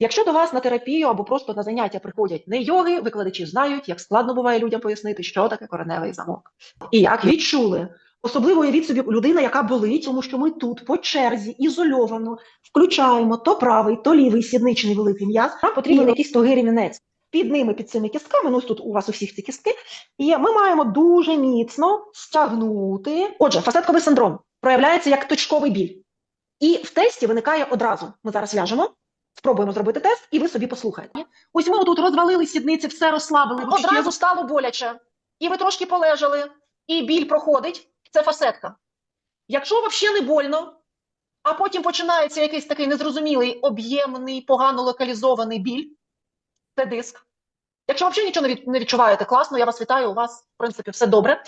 Якщо до вас на терапію або просто на заняття приходять не йоги, викладачі знають, як складно буває людям пояснити, що таке кореневий замок. І як відчули. Особливо уявіть собі людина, яка болить, тому що ми тут по черзі ізольовано включаємо то правий, то лівий сідничний великий м'яз. Нам потрібен якийсь тугий рівнець. Під ними, під цими кістками, ну тут у вас у всіх ці кістки, і ми маємо дуже міцно стягнути. Отже, фасетковий синдром проявляється як точковий біль. І в тесті виникає одразу. Ми зараз ляжемо, спробуємо зробити тест, і ви собі послухаєте. Ось ми тут розвалили сідниці, все розслабили. Одразу стало боляче. І ви трошки полежали, і біль проходить. Це фасетка. Якщо взагалі не больно, а потім починається якийсь такий незрозумілий, об'ємний, погано локалізований біль, це диск. Якщо взагалі нічого не відчуваєте, класно, я вас вітаю, у вас, в принципі, все добре.